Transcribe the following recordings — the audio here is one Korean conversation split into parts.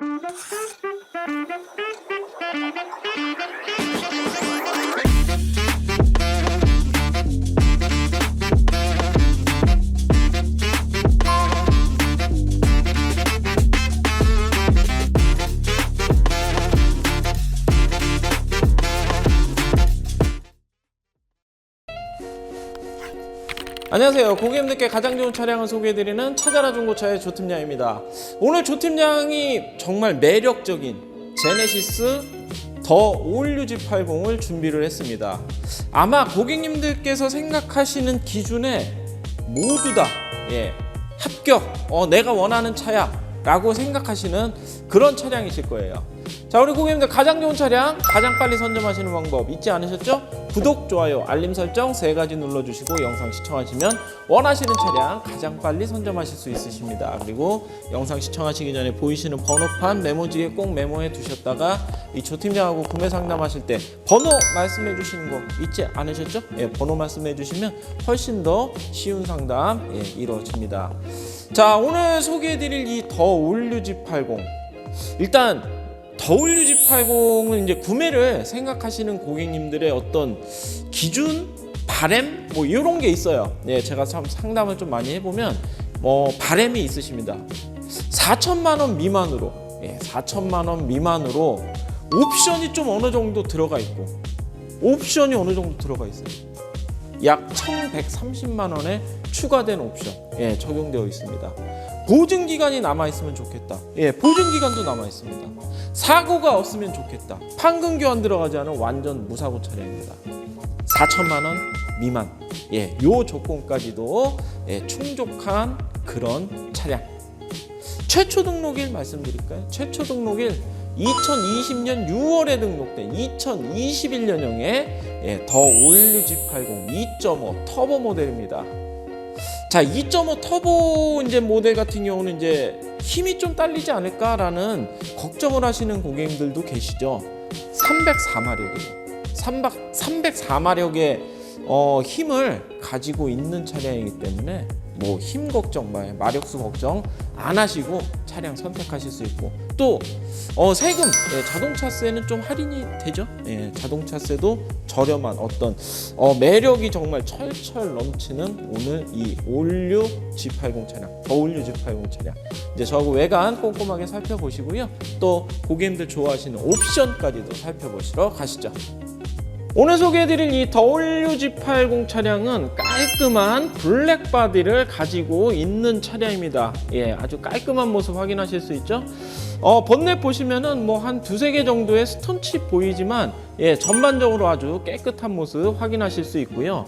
Thank you. 안녕하세요. 고객님들께 가장 좋은 차량을 소개해드리는 찾아라 중고차의 조팀장입니다. 오늘 조팀장이 정말 매력적인 제네시스 더 올류 G80을 준비를 했습니다. 아마 고객님들께서 생각하시는 기준에 모두 다 예, 합격, 어, 내가 원하는 차야 라고 생각하시는 그런 차량이실 거예요. 자, 우리 고객님들 가장 좋은 차량, 가장 빨리 선점하시는 방법 잊지 않으셨죠? 구독, 좋아요, 알림 설정 세 가지 눌러주시고 영상 시청하시면 원하시는 차량 가장 빨리 선점하실 수 있으십니다. 그리고 영상 시청하시기 전에 보이시는 번호판 메모지에 꼭 메모해 두셨다가 이 조팀장하고 구매 상담하실 때 번호 말씀해 주시는 거 잊지 않으셨죠? 예, 번호 말씀해 주시면 훨씬 더 쉬운 상담 예, 이루어집니다. 자, 오늘 소개해 드릴 이 더 올류 G80 일단 더울류 G80은 이제 구매를 생각하시는 고객님들의 어떤 기준, 바램 뭐 이런 게 있어요. 네, 제가 참 상담을 좀 많이 해보면 뭐 바램이 있으십니다. 4천만 원 미만으로, 예, 4천만 원 미만으로 옵션이 좀 어느 정도 들어가 있고 옵션이 어느 정도 들어가 있어요. 약 1,130만 원의 추가된 옵션 예, 적용되어 있습니다. 보증 기간이 남아 있으면 좋겠다. 예, 보증 기간도 남아 있습니다. 사고가 없으면 좋겠다. 판금 교환 들어가지 않은 완전 무사고 차량입니다. 4천만 원 미만. 예, 요 조건까지도 예, 충족한 그런 차량. 최초 등록일 말씀드릴까요? 최초 등록일 2020년 6월에 등록된 2021년형의 예, 더 올류 G80 2.5 터보 모델입니다. 자, 2.5 터보 이제 모델 같은 경우는 이제 힘이 좀 딸리지 않을까라는 걱정을 하시는 고객님들도 계시죠. 304마력이에요. 304마력의 어, 힘을 가지고 있는 차량이기 때문에 뭐 힘 걱정, 마- 마력수 걱정 안 하시고 차량 선택하실 수 있고 또 어, 세금 예, 자동차세는 좀 할인이 되죠. 예, 자동차세도 저렴한 어떤 어, 매력이 정말 철철 넘치는 오늘 이 올류 G80 차량, 더 올류 G80 차량. 이제 저하고 외관 꼼꼼하게 살펴보시고요. 또 고객님들 좋아하시는 옵션까지도 살펴보시러 가시죠. 오늘 소개해드릴 이 더올류 G80 차량은 깔끔한 블랙 바디를 가지고 있는 차량입니다. 예, 아주 깔끔한 모습 확인하실 수 있죠. 어, 본넷 보시면은 뭐 한 두세 개 정도의 스톤칩 보이지만 예, 전반적으로 아주 깨끗한 모습 확인하실 수 있고요.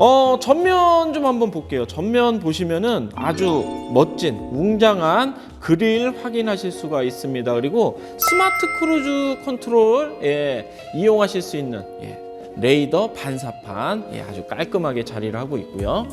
어, 전면 좀 한번 볼게요. 전면 보시면은 아주 멋진 웅장한 그릴 확인하실 수가 있습니다. 그리고 스마트 크루즈 컨트롤 예, 이용하실 수 있는 예, 레이더 반사판 예, 아주 깔끔하게 자리를 하고 있고요.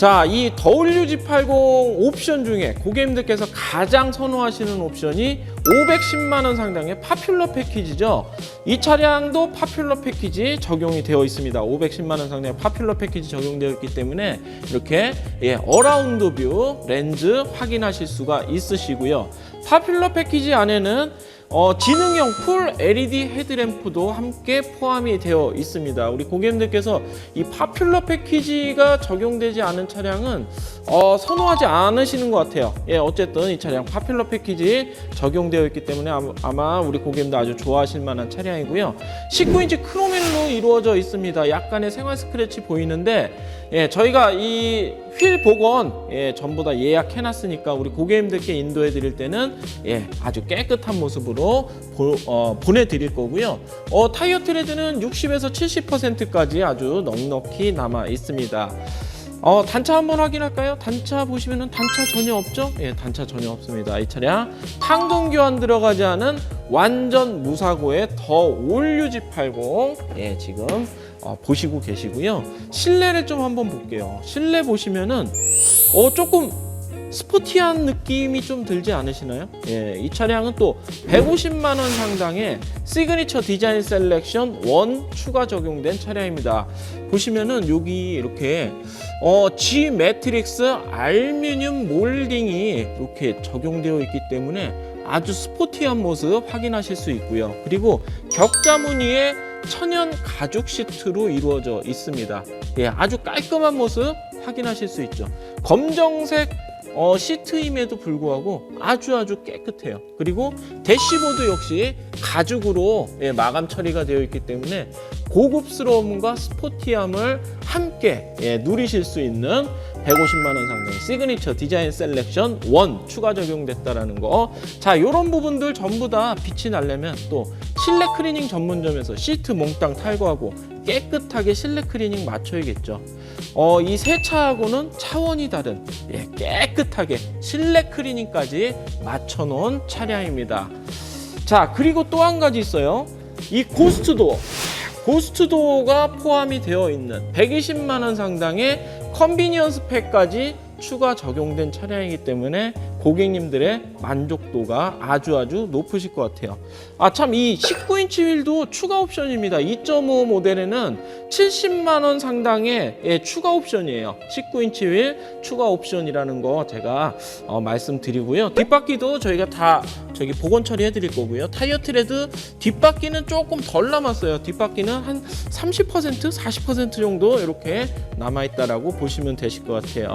자, 이 더올류 G80 옵션 중에 고객님들께서 가장 선호하시는 옵션이 510만 원 상당의 파퓰러 패키지죠. 이 차량도 파퓰러 패키지 적용이 되어 있습니다. 510만 원 상당의 파퓰러 패키지 적용되어 있기 때문에 이렇게 예, 어라운드 뷰 렌즈 확인하실 수가 있으시고요. 파퓰러 패키지 안에는 어, 지능형 풀 LED 헤드램프도 함께 포함이 되어 있습니다. 우리 고객님들께서 이 파퓰러 패키지가 적용되지 않은 차량은 어, 선호하지 않으시는 것 같아요. 예, 어쨌든 이 차량 파퓰러 패키지 적용되어 있기 때문에 아마- 우리 고객님들 아주 좋아하실 만한 차량이고요. 19인치 크로멜로 이루어져 있습니다. 약간의 생활 스크래치 보이는데 예, 저희가 이 휠 복원 예, 전부 다 예약해놨으니까 우리 고객님들께 인도해 드릴 때는 예, 아주 깨끗한 모습으로 보, 어, 보내드릴 거고요. 어, 타이어 트레드는 60에서 70%까지 아주 넉넉히 남아 있습니다. 어, 단차 한번 확인할까요? 단차 보시면은 단차 전혀 없죠? 예, 단차 전혀 없습니다. 이 차량 판금 교환 들어가지 않은 완전 무사고의 더 올류 G80 예, 지금 어, 보시고 계시고요. 실내를 좀 한번 볼게요. 실내 보시면은 어 조금 스포티한 느낌이 좀 들지 않으시나요? 예, 이 차량은 또 150만 원 상당의 시그니처 디자인 셀렉션 원 추가 적용된 차량입니다. 보시면은 여기 이렇게 어, G 매트릭스 알루미늄 몰딩이 이렇게 적용되어 있기 때문에 아주 스포티한 모습 확인하실 수 있고요. 그리고 격자 무늬의 천연 가죽 시트로 이루어져 있습니다. 예, 아주 깔끔한 모습 확인하실 수 있죠. 검정색 어, 시트임에도 불구하고 아주 아주 깨끗해요. 그리고 대시보드 역시 가죽으로 예, 마감 처리가 되어 있기 때문에 고급스러움과 스포티함을 함께 예, 누리실 수 있는 150만 원 상당의 시그니처 디자인 셀렉션 1 추가 적용됐다라는 거. 자, 이런 부분들 전부 다 빛이 나려면 또 실내 클리닝 전문점에서 시트 몽땅 탈거하고 깨끗하게 실내 클리닝 맞춰야겠죠. 어, 이 세 차하고는 차원이 다른 예, 깨끗하게 실내 클리닝까지 맞춰놓은 차량입니다. 자, 그리고 또 한 가지 있어요. 이 고스트도 고스트도어가 포함이 되어 있는 120만 원 상당의 컨비니언스 팩까지 추가 적용된 차량이기 때문에 고객님들의 만족도가 아주 아주 높으실 것 같아요. 아 참 이 19인치 휠도 추가 옵션입니다. 2.5 모델에는 70만 원 상당의 예, 추가 옵션이에요. 19인치 휠 추가 옵션이라는 거 제가 어, 말씀드리고요. 뒷바퀴도 저희가 다 저기 복원 처리해 드릴 거고요. 타이어 트레드 뒷바퀴는 조금 덜 남았어요. 뒷바퀴는 한 30% 40% 정도 이렇게 남아 있다라고 보시면 되실 것 같아요.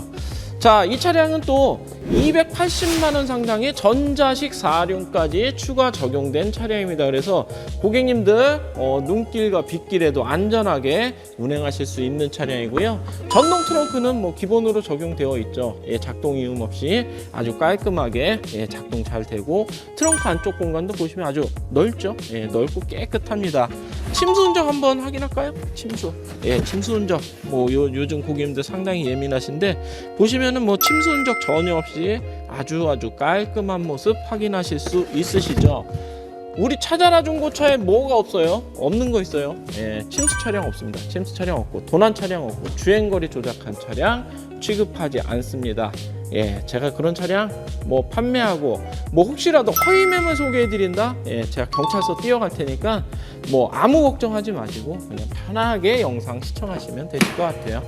자, 이 차량은 또 280만 원 상당의 전자식 4륜까지 추가 적용된 차량입니다. 그래서 고객님들 어, 눈길과 빗길에도 안전하게 운행하실 수 있는 차량이고요. 전동 트렁크는 뭐 기본으로 적용되어 있죠. 예, 작동 이음 없이 아주 깔끔하게 예, 작동 잘 되고 트렁크 안쪽 공간도 보시면 아주 넓죠. 예, 넓고 깨끗합니다. 침수 흔적 한번 확인할까요? 침수. 예, 침수 흔적. 뭐 요, 요즘 고객님들 상당히 예민하신데 보시면 은뭐 침수 흔적 전혀 없이 아주 아주 깔끔한 모습 확인하실 수 있으시죠. 우리 찾아라 중고차에 뭐가 없어요? 없는 거 있어요. 예, 침수 차량 없습니다. 침수 차량 없고 도난 차량 없고 주행거리 조작한 차량 취급하지 않습니다. 예, 제가 그런 차량 뭐 판매하고 뭐 혹시라도 허위 매물 소개해 드린다. 예, 제가 경찰서 뛰어갈 테니까 뭐 아무 걱정하지 마시고 그냥 편하게 영상 시청하시면 되실 것 같아요.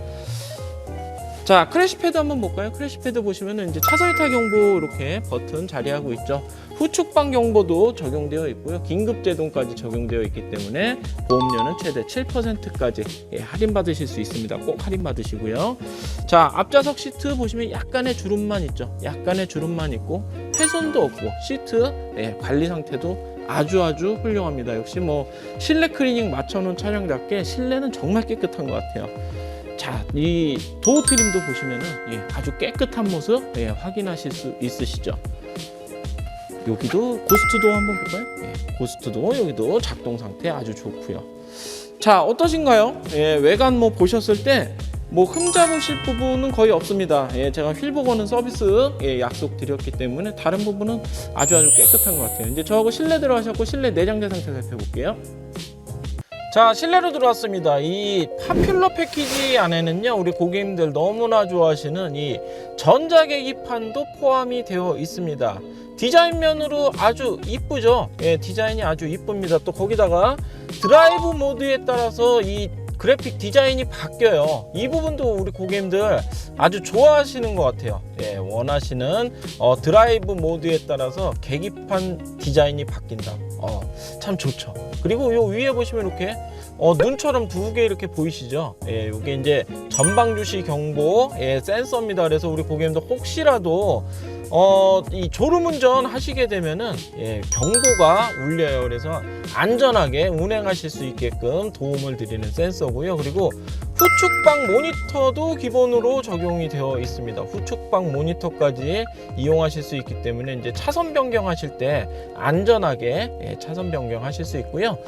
자 크래시패드 한번 볼까요? 크래시패드 보시면은 이제 이탈 경보 이렇게 버튼 자리하고 있죠. 후축방 경보도 적용되어 있고요. 긴급 제동까지 적용되어 있기 때문에 보험료는 최대 7%까지 예, 할인 받으실 수 있습니다. 꼭 할인 받으시고요. 자 앞좌석 시트 보시면 약간의 주름만 있죠. 약간의 주름만 있고 훼손도 없고 시트 예, 관리 상태도 아주 아주 훌륭합니다. 역시 뭐 실내 클리닝 맞춰놓은 차량답게 실내는 정말 깨끗한 것 같아요. 자, 이 도어 트림도 보시면은 예, 아주 깨끗한 모습 예, 확인하실 수 있으시죠. 여기도 고스트도 한번 볼까요? 예, 고스트도 여기도 작동 상태 아주 좋고요. 자, 어떠신가요? 예, 외관 뭐 보셨을 때 뭐 흠잡으실 부분은 거의 없습니다. 예, 제가 휠 복원은 서비스 예, 약속 드렸기 때문에 다른 부분은 아주 아주 깨끗한 것 같아요. 이제 저하고 실내 들어가셨고 실내 내장재 상태 살펴볼게요. 자 실내로 들어왔습니다. 이 파퓰러 패키지 안에는요 우리 고객님들 너무나 좋아하시는 이 전자계기판도 포함이 되어 있습니다. 디자인 면으로 아주 이쁘죠? 예 디자인이 아주 이쁩니다. 또 거기다가 드라이브 모드에 따라서 이 그래픽 디자인이 바뀌어요. 이 부분도 우리 고객님들 아주 좋아하시는 것 같아요. 예 원하시는 어, 드라이브 모드에 따라서 계기판 디자인이 바뀐다 어, 참 좋죠 그리고 요 위에 보시면 이렇게 어, 눈처럼 두 개 이렇게 보이시죠? 예, 이게 이제 전방 주시 경보 예, 센서입니다. 그래서 우리 고객님들 혹시라도 어, 이 졸음운전 하시게 되면은 예, 경보가 울려요. 그래서 안전하게 운행하실 수 있게끔 도움을 드리는 센서고요. 그리고 후축방 모니터도 기본으로 적용이 되어 있습니다. 후축방 모니터까지 이용하실 수 있기 때문에 이제 차선 변경하실 때 안전하게 예, 차선 변경하실 수 있고요.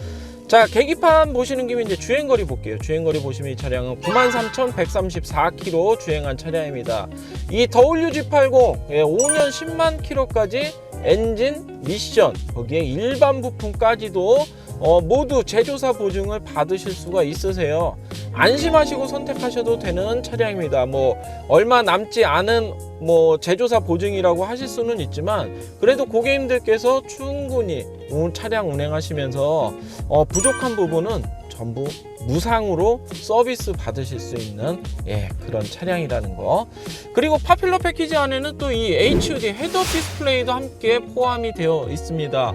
자 계기판 보시는 김에 이제 주행거리 볼게요 주행거리 보시면 이 차량은 93,134km 주행한 차량입니다 이 WG80 예, 5년 10만 km까지 엔진 미션 거기에 일반 부품까지도 어, 모두 제조사 보증을 받으실 수가 있으세요 안심하시고 선택하셔도 되는 차량입니다 뭐 얼마 남지 않은 뭐 제조사 보증이라고 하실 수는 있지만 그래도 고객님들께서 충분히 운- 차량 운행하시면서 어, 부족한 부분은 전부 무상으로 서비스 받으실 수 있는 예, 그런 차량이라는 거. 그리고 파퓰러 패키지 안에는 또 이 HUD 헤드업 디스플레이도 함께 포함이 되어 있습니다.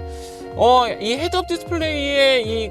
어, 이 헤드업 디스플레이의 이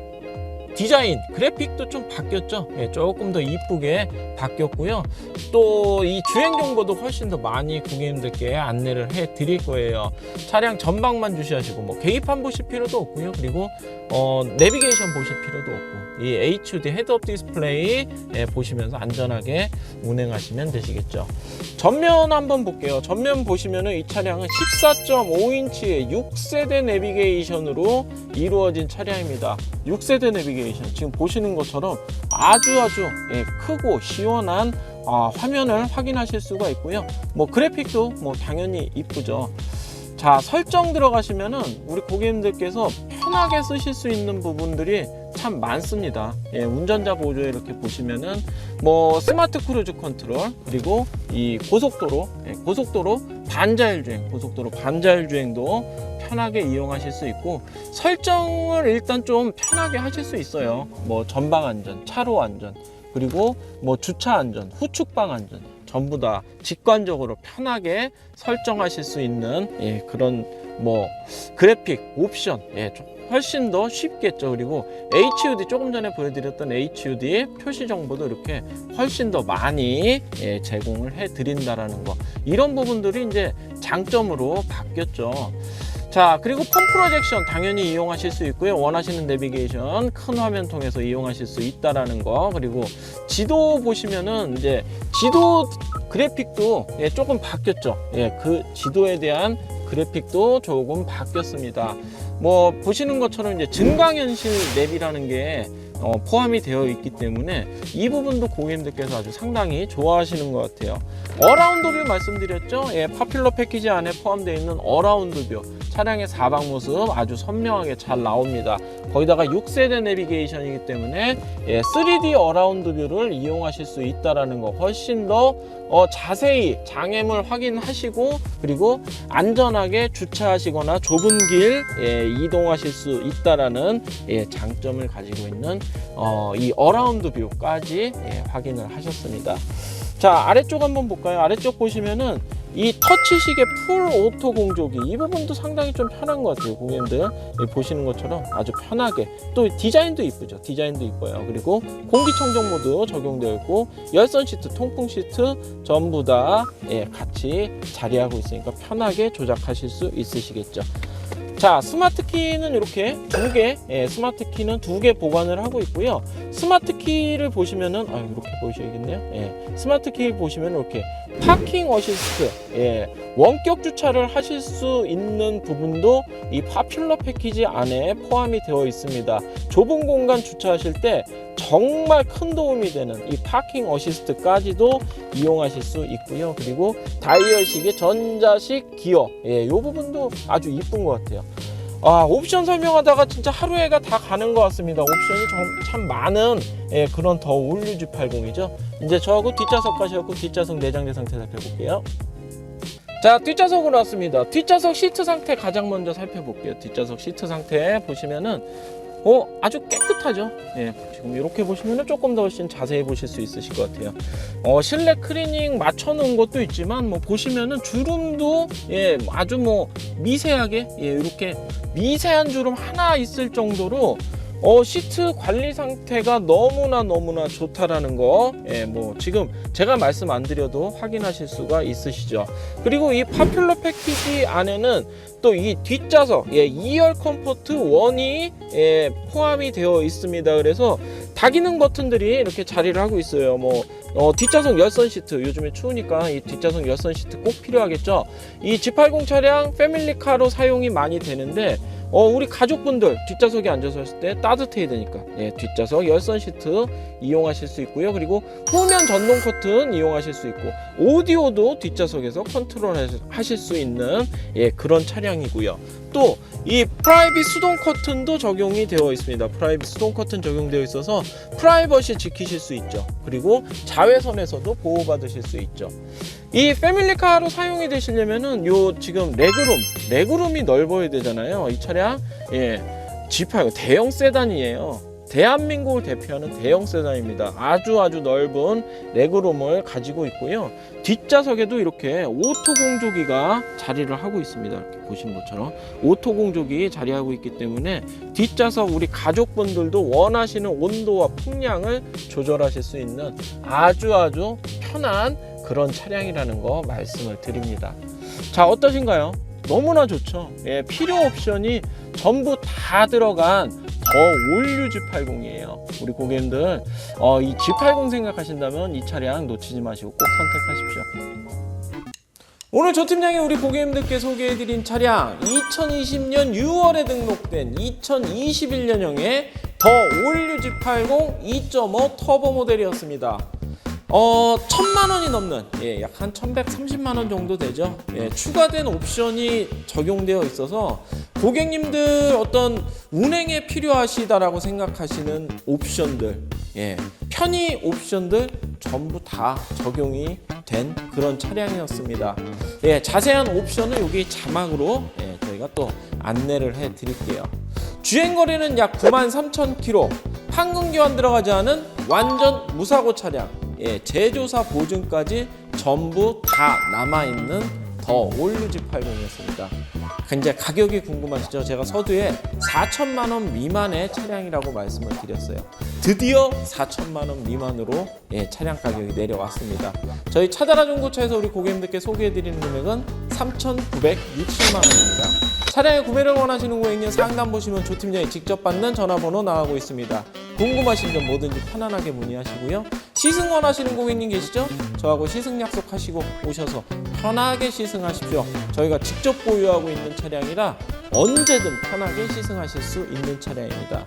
디자인, 그래픽도 좀 바뀌었죠. 예, 조금 더 이쁘게 바뀌었고요. 또 이 주행 정보도 훨씬 더 많이 고객님들께 안내를 해 드릴 거예요. 차량 전방만 주시하시고 뭐 계기판 보실 필요도 없고요. 그리고 어, 내비게이션 보실 필요도 없고 이 HUD 헤드업 디스플레이 예, 보시면서 안전하게 운행하시면 되시겠죠. 전면 한번 볼게요. 전면 보시면은 이 차량은 14.5인치의 6세대 내비게이션으로 이루어진 차량입니다. 6세대 내비게이션 지금 보시는 것처럼 아주 아주 예, 크고 시원한 아, 화면을 확인하실 수가 있고요. 뭐 그래픽도 뭐 당연히 이쁘죠. 자 설정 들어가시면은 우리 고객님들께서 편하게 쓰실 수 있는 부분들이 참 많습니다. 예, 운전자 보조에 이렇게 보시면은 뭐 스마트 크루즈 컨트롤 그리고 이 고속도로 예, 고속도로 반자율 주행 고속도로 반자율 주행도 편하게 이용하실 수 있고 설정을 일단 좀 편하게 하실 수 있어요. 뭐 전방 안전, 차로 안전 그리고 뭐 주차 안전, 후측방 안전 전부 다 직관적으로 편하게 설정하실 수 있는 예, 그런 뭐 그래픽 옵션 예, 좀 훨씬 더 쉽겠죠. 그리고 HUD 조금 전에 보여드렸던 HUD 표시 정보도 이렇게 훨씬 더 많이 예, 제공을 해드린다라는 거. 이런 부분들이 이제 장점으로 바뀌었죠. 자 그리고 폰 프로젝션 당연히 이용하실 수 있고요. 원하시는 내비게이션 큰 화면 통해서 이용하실 수 있다라는 거. 그리고 지도 보시면은 이제 지도 그래픽도 예, 조금 바뀌었죠. 예 그 지도에 대한 그래픽도 조금 바뀌었습니다 뭐 보시는 것처럼 이제 증강현실 맵이라는 게 어, 포함이 되어 있기 때문에 이 부분도 고객님들께서 아주 상당히 좋아하시는 것 같아요. 어라운드 뷰 말씀드렸죠? 예, 파퓰러 패키지 안에 포함되어 있는 어라운드 뷰 차량의 사방 모습 아주 선명하게 잘 나옵니다. 거기다가 6세대 내비게이션이기 때문에 예, 3D 어라운드 뷰를 이용하실 수 있다라는 거 훨씬 더 어, 자세히 장애물 확인하시고 그리고 안전하게 주차하시거나 좁은 길 예, 이동하실 수 있다라는 예, 장점을 가지고 있는 어, 이 어라운드 뷰까지 예, 확인을 하셨습니다. 자 아래쪽 한번 볼까요? 아래쪽 보시면은 이 터치식의 풀 오토 공조기. 이 부분도 상당히 좀 편한 것 같아요 고객님들. 예, 보시는 것처럼 아주 편하게. 또 디자인도 이쁘죠? 디자인도 이뻐요. 그리고 공기청정 모드 적용되어 있고 열선 시트 통풍 시트 전부 다 예, 같이 자리하고 있으니까 편하게 조작하실 수 있으시겠죠 자 스마트 키는 이렇게 두 개, 예, 스마트 키는 두 개 보관을 하고 있고요. 스마트 키를 보시면은 아 이렇게 보셔야겠네요. 예, 스마트 키 보시면 이렇게 파킹 어시스트, 예, 원격 주차를 하실 수 있는 부분도 이 파퓰러 패키지 안에 포함이 되어 있습니다. 좁은 공간 주차하실 때 정말 큰 도움이 되는 이 파킹 어시스트까지도 이용하실 수 있고요. 그리고 다이얼식의 전자식 기어, 예, 이 부분도 아주 이쁜 것 같아요. 아, 옵션 설명하다가 진짜 하루에가 다 가는 것 같습니다. 옵션이 좀, 참 많은 예, 그런 더 올류 G80이죠. 이제 저하고 뒷좌석 가셔갖고 뒷좌석 내장재 상태 살펴볼게요. 자, 뒷좌석으로 왔습니다. 뒷좌석 시트 상태 가장 먼저 살펴볼게요. 뒷좌석 시트 상태 보시면은 어, 아주 깨끗하죠. 예, 지금 이렇게 보시면은 조금 더 훨씬 자세히 보실 수 있으실 것 같아요. 어, 실내 클리닝 맞춰놓은 것도 있지만 뭐 보시면은 주름도 예, 아주 뭐 미세하게 예, 이렇게 미세한 주름 하나 있을 정도로 어, 시트 관리 상태가 너무나 너무나 좋다라는 거, 예, 뭐, 지금 제가 말씀 안 드려도 확인하실 수가 있으시죠. 그리고 이 파퓰러 패키지 안에는 또 이 뒷좌석, 예, 2열 컴포트 원이 예, 포함이 되어 있습니다. 그래서 다기능 버튼들이 이렇게 자리를 하고 있어요. 뭐, 어, 뒷좌석 열선 시트 요즘에 추우니까 이 뒷좌석 열선 시트 꼭 필요하겠죠. 이 G80 차량 패밀리카로 사용이 많이 되는데 어, 우리 가족분들 뒷좌석에 앉아서 했을 때 따뜻해야 되니까 예, 뒷좌석 열선 시트 이용하실 수 있고요. 그리고 후면 전동 커튼 이용하실 수 있고 오디오도 뒷좌석에서 컨트롤 하실 수 있는 예, 그런 차량이고요. 또 이 프라이빗 수동 커튼도 적용이 되어 있습니다. 프라이빗 수동 커튼 적용되어 있어서 프라이버시 지키실 수 있죠. 그리고 자외선에서도 보호받으실 수 있죠. 이 패밀리카로 사용이 되시려면은 요 지금 레그룸, 레그룸이 넓어야 되잖아요. 이 차량 예, G8 대형 세단이에요. 대한민국을 대표하는 대형 세단입니다. 아주 아주 넓은 레그룸을 가지고 있고요. 뒷좌석에도 이렇게 오토 공조기가 자리를 하고 있습니다. 이렇게 보시는 것처럼 오토 공조기 자리하고 있기 때문에 뒷좌석 우리 가족분들도 원하시는 온도와 풍량을 조절하실 수 있는 아주 아주 편한 그런 차량이라는 거 말씀을 드립니다. 자 어떠신가요? 너무나 좋죠. 예, 필요 옵션이 전부 다 들어간 더 올류 G80이에요. 우리 고객님들 어, 이 G80 생각하신다면 이 차량 놓치지 마시고 꼭 선택하십시오. 오늘 조 팀장이 우리 고객님들께 소개해드린 차량 2020년 6월에 등록된 2021년형의 더 올류 G80 2.5 터보 모델이었습니다. 어, 천만 원이 넘는, 예, 약한 1130만 원 정도 되죠. 예, 추가된 옵션이 적용되어 있어서 고객님들 어떤 운행에 필요하시다라고 생각하시는 옵션들, 예, 편의 옵션들 전부 다 적용이 된 그런 차량이었습니다. 예, 자세한 옵션은 여기 자막으로 예, 저희가 또 안내를 해 드릴게요. 주행 거리는 약 9만 3천 킬로, 판금 교환 들어가지 않은 완전 무사고 차량. 예, 제조사 보증까지 전부 다 남아 있는 더 올류지 80이었습니다. 이제 가격이 궁금하시죠? 제가 서두에 4천만 원 미만의 차량이라고 말씀을 드렸어요. 드디어 4천만 원 미만으로 예, 차량 가격이 내려왔습니다. 저희 차다라 중고차에서 우리 고객님들께 소개해드리는 금액은 3,960만 원입니다. 차량의 구매를 원하시는 고객님 상담 보시면 조 팀장이 직접 받는 전화번호 나가고 있습니다. 궁금하신 점 뭐든지 편안하게 문의하시고요. 시승 원하시는 고객님 계시죠? 저하고 시승 약속하시고 오셔서 편하게 시승하십시오. 저희가 직접 보유하고 있는 차량이라 언제든 편하게 시승하실 수 있는 차량입니다.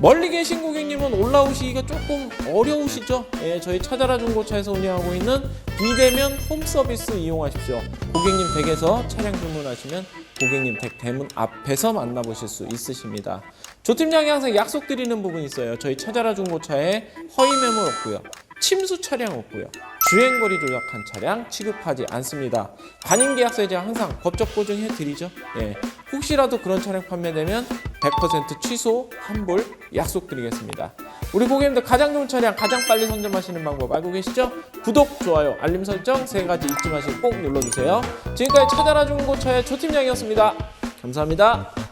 멀리 계신 고객님은 올라오시기가 조금 어려우시죠? 예, 저희 찾아라 중고차에서 운영하고 있는 비대면 홈 서비스 이용하십시오. 고객님 댁에서 차량 주문하시면 고객님 댁 대문 앞에서 만나보실 수 있으십니다. 조 팀장이 항상 약속드리는 부분이 있어요. 저희 찾아라 중고차에 허위 매물 없고요. 침수 차량 없고요. 주행거리 조작한 차량 취급하지 않습니다. 관인 계약서에 제가 항상 법적 보증해 드리죠. 예. 혹시라도 그런 차량 판매되면 100% 취소 환불 약속드리겠습니다. 우리 고객님들 가장 좋은 차량 가장 빨리 선점하시는 방법 알고 계시죠? 구독, 좋아요, 알림 설정 세 가지 잊지 마시고 꼭 눌러주세요. 지금까지 찾아라 중고차의 조 팀장이었습니다. 감사합니다.